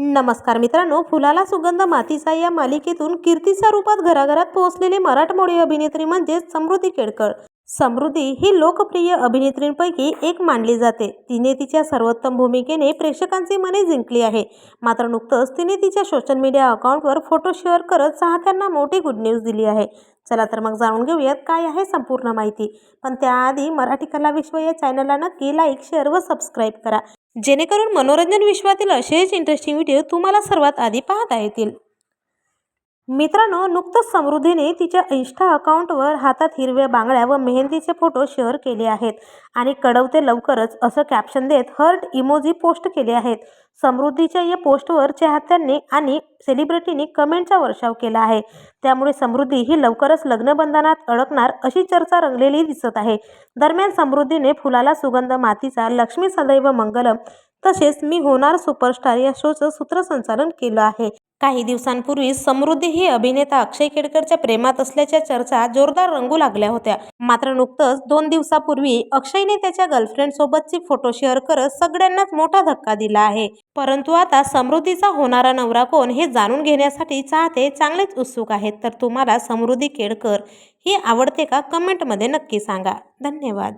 नमस्कार मित्रांनो फुलाला सुगंध मातीचा या मालिकेतून कीर्तीच्या रूपात घराघरात पोहोचलेली मराठमोळी अभिनेत्री म्हणजेच समृद्धी केळकर. समृद्धी ही लोकप्रिय अभिनेत्रींपैकी एक मानली जाते. तिने तिच्या सर्वोत्तम भूमिकेने प्रेक्षकांची मने जिंकली आहे. मात्र नुकतंच तिने तिच्या सोशल मीडिया अकाउंटवर फोटो शेअर करत चाहत्यांना मोठी गुड न्यूज दिली आहे. चला तर मग जाणून घेऊयात काय आहे संपूर्ण माहिती. पण त्याआधी मराठी कला विश्व या चॅनलला नक्की लाईक शेअर व सबस्क्राईब करा. जेणेकरून मनोरंजन विश्वातील असेच इंटरेस्टिंग व्हिडिओ तुम्हाला सर्वात आधी पाहता येतील. मित्रांनो नुकतंच समृद्धीने तिच्या इन्स्टा अकाउंटवर हातात हिरव्या बांगड्या व मेहंदीचे फोटो शेअर केले आहेत आणि कडवते लवकरच असं कॅप्शन देत हर्ट इमोजी पोस्ट केले आहेत. समृद्धीच्या या पोस्टवर चाहत्यांनी आणि सेलिब्रिटींनी कमेंटचा वर्षाव केला आहे. त्यामुळे समृद्धी ही लवकरच लग्नबंधनात अडकणार अशी चर्चा रंगलेली दिसत आहे. दरम्यान समृद्धीने फुलाला सुगंध मातीचा लक्ष्मी सदैव मंगलम तसेच मी होणार सुपरस्टार या शोचं सूत्रसंचालन केलं आहे. काही दिवसांपूर्वी समृद्धी ही अभिनेता अक्षय केडकरच्या प्रेमात असल्याच्या चर्चा जोरदार रंगू लागल्या होत्या. मात्र नुकतंच दोन दिवसापूर्वी अक्षयने त्याच्या गर्लफ्रेंड सोबतची फोटो शेअर करत सगळ्यांनाच मोठा धक्का दिला आहे. परंतु आता समृद्धीचा होणारा नवरा कोण हे जाणून घेण्यासाठी चाहते चांगलेच उत्सुक आहेत. तर तुम्हाला समृद्धी केडकर ही आवडते का? कमेंटमध्ये नक्की सांगा. धन्यवाद.